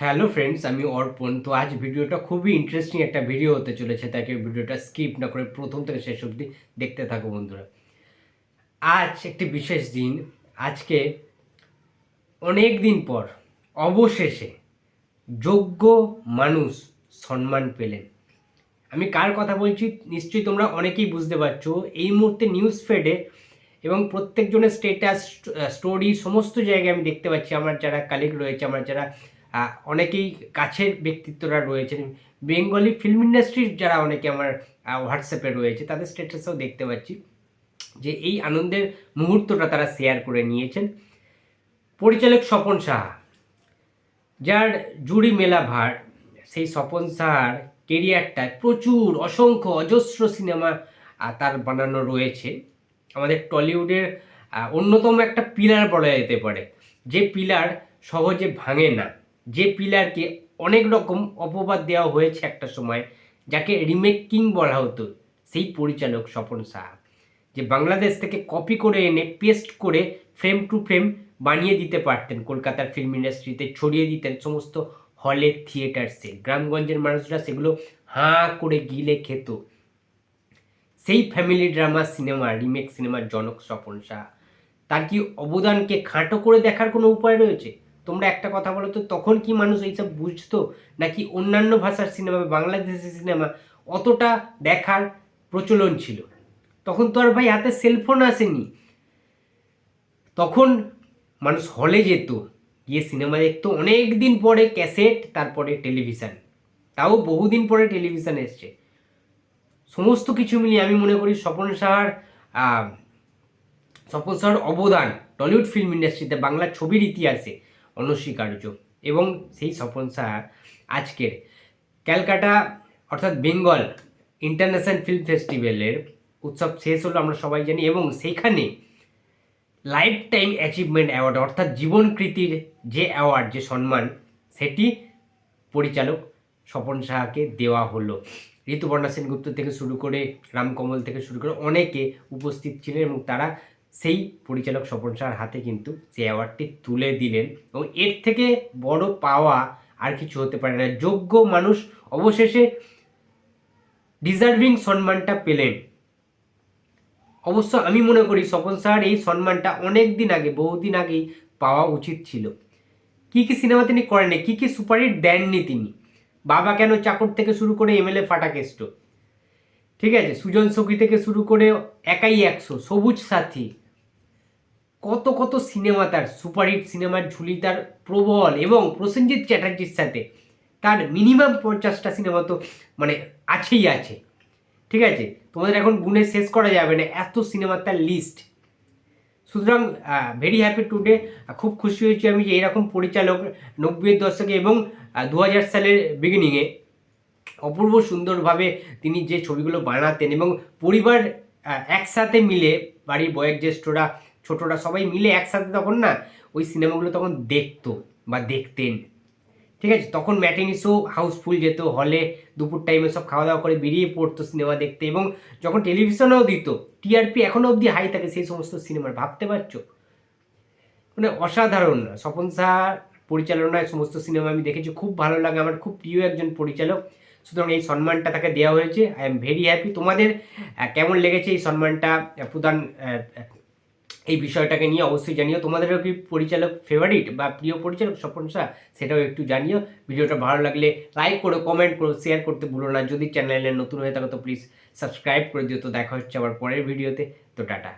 Hello friends আমি অর্পণ। তো আজ ভিডিওটা খুবই ইন্টারেস্টিং একটা ভিডিও হতে চলেছে তাকে ভিডিওটা স্কিপ না করে প্রথম থেকে শেষ অবধি দেখতে থাকো বন্ধুরা। আজ একটি বিশেষ দিন। আজকে অনেক দিন পর, অবশেষে যোগ্য মানুষ সম্মান পেলেন। আমি কার কথা বলছি? নিশ্চয়ই তোমরা অনেকেই বুঝতে পারছ, এই মুহূর্তে নিউজ ফেডে এবং প্রত্যেকজনের স্টেটাস স্টোরি সমস্ত জায়গায় আমি দেখতে পাচ্ছি। আমার যারা কালিগ রয়েছে, আমার যারা অনেকেই কাছের ব্যক্তিত্বরা রয়েছেন। বেঙ্গলি ফিল্ম ইন্ডাস্ট্রির যারা অনেকে আমার হোয়াটসঅ্যাপে রয়েছে, তাদের স্টেটাসও দেখতে পাচ্ছি যে এই আনন্দের মুহূর্তটা তারা শেয়ার করে নিয়েছেন। পরিচালক স্বপন সাহা, যার জুড়ি মেলা ভার, সেই স্বপন সাহার কেরিয়ারটায় প্রচুর অসংখ্য অজস্র সিনেমা তার বানানো রয়েছে। আমাদের টলিউডের অন্যতম একটা পিলার বলা যেতে পারে। যে পিলার সহজে ভাঙে না। যে পিলারকে অনেক রকম অপবাদ দেওয়া হয়েছে একটা সময়, যাকে রিমেক কিং বলা হতো, সেই পরিচালক স্বপন সাহা, যে বাংলাদেশ থেকে কপি করে এনে পেস্ট করে ফ্রেম টু ফ্রেম বানিয়ে দিতে পারতেন, কলকাতার ফিল্ম ইন্ডাস্ট্রিতে ছড়িয়ে দিতেন সমস্ত হলে থিয়েটার্সে, গ্রামগঞ্জের মানুষরা সেগুলো হাঁ করে গিলে খেত। সেই ফ্যামিলি ড্রামা সিনেমা, রিমেক সিনেমার জনক স্বপন শাহ তার কি অবদানকে খাটো করে দেখার কোনো উপায় রয়েছে? তোমরা একটা কথা বলো তো, তখন কি মানুষ এইসব বুঝতো? নাকি অন্যান্য ভাষার সিনেমা বা বাংলাদেশি সিনেমা অতটা দেখার প্রচলন ছিল? তখন তো আর ভাই হাতে সেলফোন আসেনি। তখন মানুষ হলে যেত, গিয়ে সিনেমা দেখতো। অনেক দিন পরে ক্যাসেট তারপরে টেলিভিশন তাও বহুদিন পরে টেলিভিশন এসছে। সমস্ত কিছু মিলিয়ে আমি মনে করি স্বপন সাহার স্বপন সাহার অবদান, টলিউড ফিল্ম ইন্ডাস্ট্রিতে বাংলা ছবির ইতিহাসে অনস্বীকার্য এবং সেই সাহা আজকের ক্যালকাটা, অর্থাৎ বেঙ্গল ইন্টারন্যাশনাল ফিল্ম ফেস্টিভ্যালের উৎসব শেষ হলো আমরা সবাই জানি এবং সেইখানে লাইফ টাইম অ্যাচিভমেন্ট অ্যাওয়ার্ড, অর্থাৎ জীবনকৃতির যে অ্যাওয়ার্ড, যে সম্মান, সেটি পরিচালক স্বপন সাহাকে দেওয়া হলো। ঋতুপর্ণা সেনগুপ্ত থেকে শুরু করে রামকমল থেকে শুরু করে অনেকে উপস্থিত ছিলেন এবং তারা সেই পরিচালক স্বপন সাহার হাতে কিন্তু সেই অ্যাওয়ার্ডটি তুলে দিলেন এবং এর থেকে বড় পাওয়া আর কিছু হতে পারে না। যোগ্য মানুষ অবশেষে ডিজার্ভিং সম্মানটা পেলেন। অবশ্য আমি মনে করি স্বপন সাহার এই সম্মানটা অনেক দিন আগে, বহুদিন আগেই পাওয়া উচিত ছিল। কি কি সিনেমা তিনি করেননি? কি কি সুপারহিট দেননি তিনি? বাবা কেন চাকর থেকে শুরু করে এমএলএ ফাটাকেষ্ট? ঠিক আছে, সুজন সখী থেকে শুরু করে একাই একশো, সবুজ সাথী। কত কত সিনেমা তার, সুপারহিট সিনেমার ঝুলি তার প্রবল এবং প্রসেনজিৎ চ্যাটার্জির সাথে। তার মিনিমাম পঞ্চাশটা সিনেমা তো মানে আছেই আছে। ঠিক আছে, তোমাদের এখন গুণে শেষ করা যাবে না, এত সিনেমার তার লিস্ট সুতরাং ভেরি হ্যাপি টুডে খুব খুশি হয়েছি আমি যে এরকম পরিচালক, নব্বইয়ের দশকে এবং দু হাজার সালের বিগিনিংয়ে অপূর্ব সুন্দরভাবে তিনি যে ছবিগুলো বানাতেন এবং পরিবার একসাথে মিলে বাড়ির বয়োজ্যেষ্ঠরা, ছোটরা সবাই মিলে একসাথে তখন না ওই সিনেমাগুলো তখন দেখতো বা দেখতেন। ঠিক আছে? তখন ম্যাটিনি শো হাউসফুল যেত, হলে দুপুর টাইমে সব খাওয়া দাওয়া করে বেরিয়ে পড়তো সিনেমা দেখতে এবং যখন টেলিভিশনেও দিত টিআরপি এখনও অবধি হাই থাকে সেই সমস্ত সিনেমার, ভাবতে পারছ? মানে অসাধারণ। স্বপন সাহা পরিচালনায় সমস্ত সিনেমা আমি দেখেছি, খুব ভালো লাগে। আমার খুব প্রিয় একজন পরিচালক। সুতরাং এই সম্মানটা তাকে দেওয়া হয়েছে। আই এম ভেরি হ্যাপি তোমাদের কেমন লেগেছে এই সম্মানটা? আহ, প্রদান এই বিষয়টাকে নিয়ে অবশ্যই জানিও। তোমাদেরও কি পরিচালক ফেভারিট বা প্রিয় পরিচালক স্বপন শাহ সেটাও একটু জানিও। ভিডিওটা ভালো লাগলে লাইক করো কমেন্ট করো শেয়ার করতে ভুলো না। যদি চ্যানেলে নতুন হয়ে থাকো তো প্লিজ সাবস্ক্রাইব করে দিও। তো দেখা হচ্ছে আবার পরের ভিডিওতে তো টাটা।